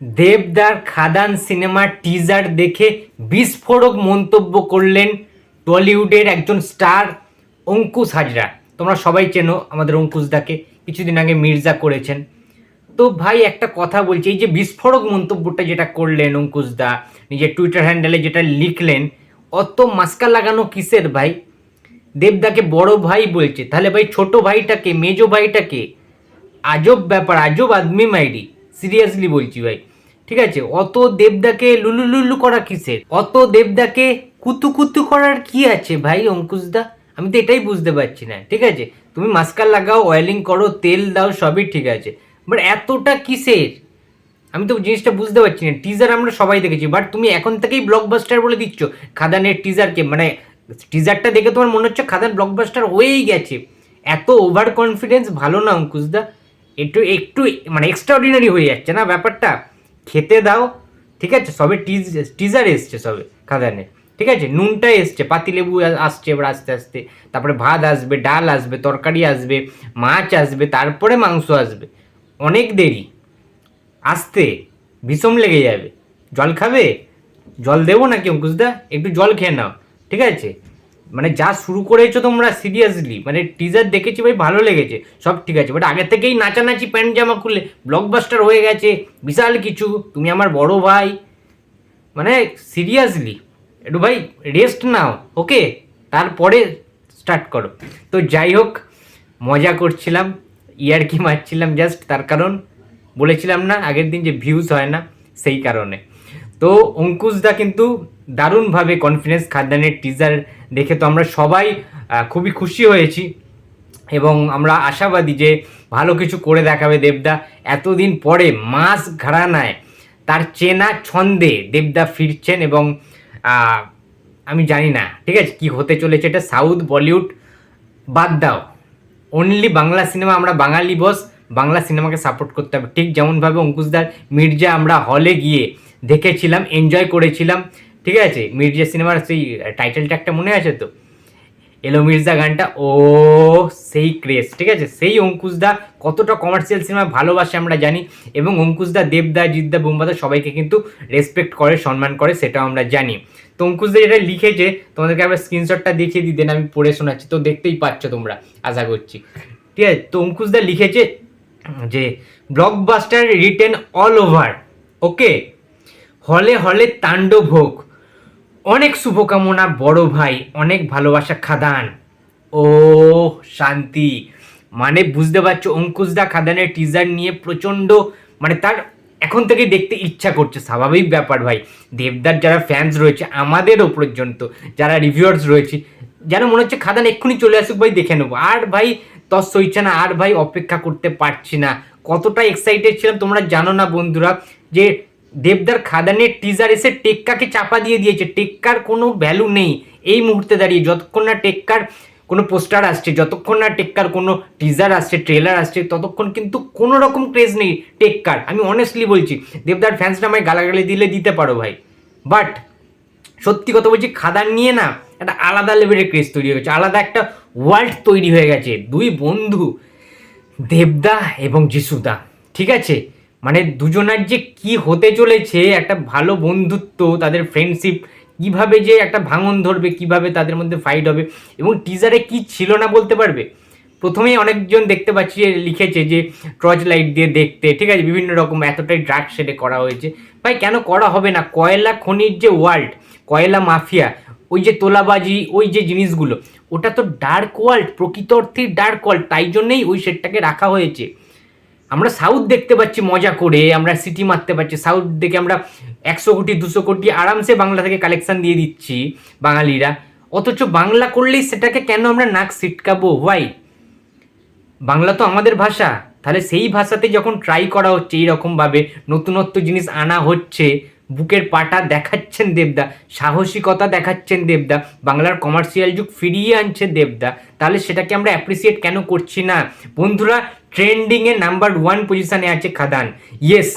দেবদার খাদান সিনেমার টিজার দেখে বিস্ফোরক মন্তব্য করলেন টলিউডের একজন স্টার অঙ্কুশ হাজরা। তোমরা সবাই চেনো আমাদের অঙ্কুশদাকে কিছুদিন আগে মির্জা করেছেন। তো ভাই, একটা কথা বলছি, এই যে বিস্ফোরক মন্তব্যটা যেটা করলেন অঙ্কুশদা নিজের টুইটার হ্যান্ডেলে যেটা লিখলেন, অত মাস্কা লাগানো কিসের ভাই? দেবদাকে বড় ভাই বলছে। তাহলে ভাই, ছোট ভাইটাকে, মেজো ভাইটাকে, আজব ব্যাপার, আজব আদমি মাইরি। সিরিয়াসলি বলছি ভাই। ঠিক আছে? অত দেবদাকে লুলু লুলু করা কিসের? অত দেবদাকে কুতু কুতু করার কি আছে ভাই অঙ্কুশদা? আমি তো এটাই বুঝতে পারছি না। ঠিক আছে? তুমি মাস্কার লাগাও অয়েলিং করো, তেল দাও, সবই ঠিক আছে। বাট এতটা কিসের? আমি তো জিনিসটা বুঝতে পারছি না। টিজার আমরা সবাই দেখেছি। বাট তুমি এখন থেকেই ব্লকবাস্টার বলে দিচ্ছ। খাদানের টিজারকে মানে টিজারটা দেখে তোমার মনে হচ্ছে খাদান ব্লকবাস্টার হয়েই গেছে। এত ওভার কনফিডেন্স ভালো না অঙ্কুশদা। একটু একটু মানে এক্সট্রাঅর্ডিনারি হয়ে যাচ্ছে না ব্যাপারটা? খেতে দাও, ঠিক আছে? সবে টিজ টিজার এসছে সবে খাদানে ঠিক আছে? নুনটা এসছে, পাতিলেবু আসছে এবার আস্তে আস্তে। তারপরে ভাত আসবে, ডাল আসবে, তরকারি আসবে, মাছ আসবে, তারপরে মাংস আসবে। অনেক দেরি। আসতে বিষম লেগে যাবে। জল খাবে? জল দেবো না নাকি অঙ্কুশদা একটু জল খেয়ে নাও, ঠিক আছে? মানে যা শুরু করেছ তোমরা সিরিয়াসলি মানে টিজার দেখেছি ভাই, ভালো লেগেছে, সব ঠিক আছে বাট আগে থেকেই নাচানাচি প্যান্ট জামা খুললে ব্লকবাস্টার হয়ে গেছে, বিশাল কিছু, তুমি আমার বড় ভাই মানে সিরিয়াসলি একটু ভাই রেস্ট নাও ওকে তারপরে স্টার্ট করো। তো যাই হোক, মজা করছিলাম ইয়ার কি মারছিলাম জাস্ট তার কারণ, বলেছিলাম না আগের দিন যে ভিউজ হয় না, সেই কারণে। তো অঙ্কুশদা কিন্তু দারুণভাবে কনফিডেন্স খাদ্যানের টিজার দেখে তো আমরা সবাই খুবই খুশি হয়েছি। এবং আমরা আশাবাদী যে ভালো কিছু করে দেখাবে দেবদা। এতদিন পরে মাস ঘরানায় তার চেনা ছন্দে দেবদা ফিরছেন এবং আমি জানি না, ঠিক আছে, কি হতে চলেছে এটা সাউথ বলিউড বাদ দাও। অনলি বাংলা সিনেমা আমরা বাঙালি বস বাংলা সিনেমাকে সাপোর্ট করতে হবে। ঠিক যেমনভাবে অঙ্কুশদার মির্জা আমরা হলে গিয়ে দেখেছিলাম এনজয় করেছিলাম। ঠিক আছে? মির্জা সিনেমার সেই টাইটেলটা একটা মনে আছে তো? এলো মির্জা গানটা, ও সেই ক্রেজ ঠিক আছে? সেই অঙ্কুশদা কতটা কমার্শিয়াল সিনেমা ভালোবাসে আমরা জানি এবং অঙ্কুশদা দেবদা জিদ্দা বুম্বাদা সবাইকে কিন্তু রেসপেক্ট করে, সম্মান করে, সেটাও আমরা জানি। তো অঙ্কুশদা যেটা লিখেছে, তোমাদেরকে আবার স্ক্রিনশটটা দেখিয়ে দিই দেন আমি পড়ে শোনাচ্ছি। তো দেখতেই পাচ্ছ তোমরা, আশা করছি। ঠিক আছে? তো অঙ্কুশদা লিখেছে যে blockbuster written all over okay হলে হলে তাণ্ডব হোক অনেক শুভকামনা, বড় ভাই, অনেক ভালোবাসা, খাদান। ও শান্তি। মানে বুঝতে পারছ অঙ্কুশদা খাদানের টিজার নিয়ে প্রচণ্ড মানে তার এখন থেকে দেখতে ইচ্ছা করছে, স্বাভাবিক ব্যাপার ভাই। দেবদার যারা ফ্যান্স রয়েছে আমাদেরও পর্যন্ত যারা রিভিউয়ার্স রয়েছে, যেন মনে হচ্ছে খাদান এক্ষুনি চলে আসুক ভাই, দেখে নেব। আর ভাই, তস সইছে না, আর ভাই অপেক্ষা করতে পারছি না। কতটা এক্সাইটেড ছিলাম, তোমরা জানো না বন্ধুরা, যে দেবদার খাদানের টিজার এসে টেক্কাকে চাপা দিয়ে দিয়েছে। টেক্কার কোনো ভ্যালু নেই এই মুহূর্তে দাঁড়িয়ে। যতক্ষণ না টেক্কার কোনো পোস্টার আসছে, যতক্ষণ না টেক্কার কোনো টিজার আসছে ট্রেলার আসছে, ততক্ষণ কিন্তু কোনো রকম ক্রেজ নেই টেক্কার। আমি অনেস্টলি বলছি, দেবদার ফ্যান্সরা আমায় গালাগালি দিলে দিতে পারো ভাই। বাট সত্যি কথা বলছি, খাদান নিয়ে না একটা আলাদা লেভেলের ক্রেজ তৈরি হয়ে গেছে। আলাদা একটা ওয়ার্ল্ড তৈরি হয়ে গেছে। দুই বন্ধু, দেবদা এবং যিশুদা। ঠিক আছে? মানে দুজনার যে কি হতে চলেছে, একটা ভালো বন্ধুত্ব, তাদের ফ্রেন্ডশিপ কীভাবে যে একটা ভাঙন ধরবে, কীভাবে তাদের মধ্যে ফাইট হবে এবং টিজারে কি ছিল না বলতে পারবে? প্রথমেই অনেকজন দেখতে পাচ্ছি, লিখেছে যে টর্চ লাইট দিয়ে দেখতে, ঠিক আছে, বিভিন্ন রকম এতটাই ড্রাগ শেডে করা হয়েছে। ভাই, কেন করা হবে না? কয়লা খনির যে ওয়ার্ল্ড কয়লা মাফিয়া ওই যে তোলাবাজি, ওই যে জিনিসগুলো, ওটা তো ডার্ক ওয়ার্ল্ড প্রকৃত অর্থেই ডার্ক ওয়ার্ল্ড তাই জন্যেই ওই সেটটাকে রাখা হয়েছে। আমরা সাউথ দেখতে পাচ্ছি মজা করে, আমরা সিটি মারতে পারছি। সাউথ দেখে আমরা একশো কোটি, দুশো কোটি আরামসে বাংলা থেকে কালেকশন দিয়ে দিচ্ছি বাঙালিরা। অথচ বাংলা করলেই সেটাকে কেন আমরা নাক সিটকাবো হোয়াই বাংলা তো আমাদের ভাষা। তাহলে সেই ভাষাতে যখন ট্রাই করা হচ্ছে, এইরকমভাবে নতুনত্ব জিনিস আনা হচ্ছে বুকের পাটা দেখাচ্ছেন দেবদা, সাহসিকতা দেখাচ্ছেন দেবদা, বাংলার কমার্শিয়াল যুগ ফিরিয়ে আনছে দেবদা। তাহলে সেটাকে আমরা অ্যাপ্রিসিয়েট কেন করছি না? বন্ধুরা ট্রেন্ডিংয়ে নাম্বার ওয়ান পজিশানে আছে খাদান। ইয়েস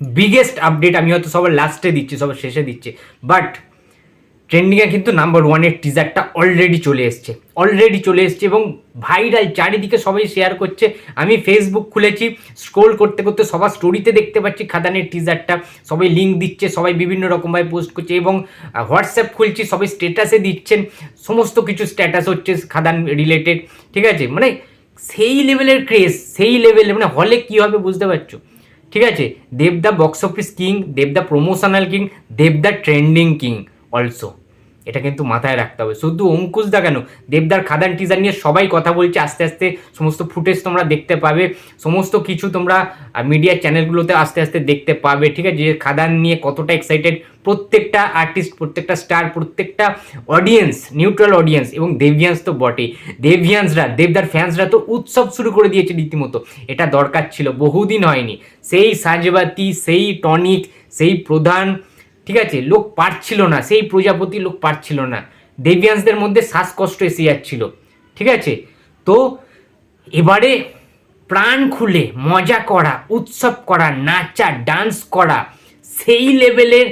বিগেস্ট আপডেট আমি হয়তো সবার লাস্টে দিচ্ছি, সবার শেষে দিচ্ছি। বাট ট্রেন্ডিংয়ে কিন্তু নাম্বার ওয়ানের টিজারটা অলরেডি চলে এসছে। অলরেডি চলে এসছে এবং ভাইরাল চারিদিকে সবাই শেয়ার করছে। আমি ফেসবুক খুলেছি স্ক্রোল করতে করতে সবার স্টোরিতে দেখতে পাচ্ছি খাদানের টিজারটা সবাই লিঙ্ক দিচ্ছে, সবাই বিভিন্ন রকমভাবে পোস্ট করছে এবং হোয়াটসঅ্যাপ খুলছি, সবাই স্ট্যাটাসে দিচ্ছেন। সমস্ত কিছু স্ট্যাটাস হচ্ছে খাদান রিলেটেড ঠিক আছে? মানে সেই লেভেলের ক্রেজ সেই লেভেলে মানে হলে কী হবে বুঝতে পারছ? ঠিক আছে? দেবদা বক্স অফিস কিং দেবদা প্রমোশনাল কিং দেবদা ট্রেন্ডিং কিং অলসো এটা কিন্তু মাথায় রাখতে হবে। শুধু অঙ্কুশ দা কেন? দেবদার খাদান টিজার নিয়ে সবাই কথা বলছে, আস্তে আস্তে সমস্ত ফুটেজ তোমরা দেখতে পাবে, সমস্ত কিছু তোমরা মিডিয়া চ্যানেলগুলোতে আস্তে আস্তে দেখতে পাবে, ঠিক আছে? যে খাদান নিয়ে কতটা এক্সাইটেড প্রত্যেকটা আর্টিস্ট প্রত্যেকটা স্টার প্রত্যেকটা অডিয়েন্স নিউট্রাল অডিয়েন্স এবং দেভিয়ান্স তো বটে দেভিয়ান্সরা দেবদার ফ্যান্সরা তো উৎসব শুরু করে দিয়েছে রীতিমতো। এটা দরকার ছিল, বহুদিন হয়নি। সেই সাজবাতি, সেই টনিক সেই প্রধান ঠিক আছে, লোক পারছিল না, সেই প্রজাপতি লোক পারছিল না। দেবিয়ান্সদের মধ্যে শ্বাসকষ্ট এসে যাচ্ছিল, ঠিক আছে? তো এবারে প্রাণ খুলে, মজা করা, উৎসব করা, নাচা, ডান্স করা, সেই লেভেলের,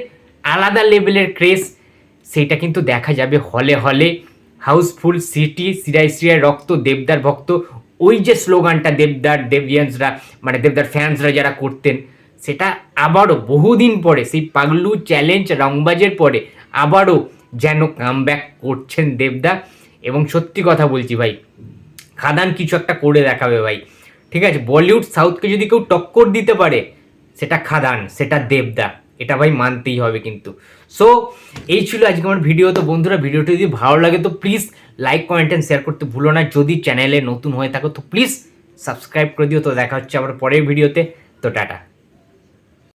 আলাদা লেভেলের ক্রেজ সেইটা কিন্তু দেখা যাবে হলে হলে। হাউসফুল সিটি সিরাই সিরাই রক্ত, দেবদার ভক্ত, ওই যে স্লোগানটা দেবদার, দেবিয়ান্সরা মানে দেবদার ফ্যান্সরা যারা করতেন সেটা আবারও বহুদিন পরে, সেই পাগলু চ্যালেঞ্জ রংবাজের পরে আবারও যেন কামব্যাক করছেন দেবদা। এবং সত্যি কথা বলছি ভাই, খাদান কিছু একটা করে দেখাবে ভাই। ঠিক আছে, বলিউড সাউথকে যদি কেউ টক্কর দিতে পারে, সেটা খাদান, সেটা দেবদা। এটা ভাই মানতেই হবে কিন্তু। সো এই ছিল আজকে আমার ভিডিও তো বন্ধুরা ভিডিওটি যদি ভালো লাগে, তো please like comment and share করতে ভুলো না। যদি চ্যানেলে নতুন হয়ে থাকো, তো প্লিজ সাবস্ক্রাইব করে দিও। তো দেখা হচ্ছে আবার পরের ভিডিওতে তো টাটা।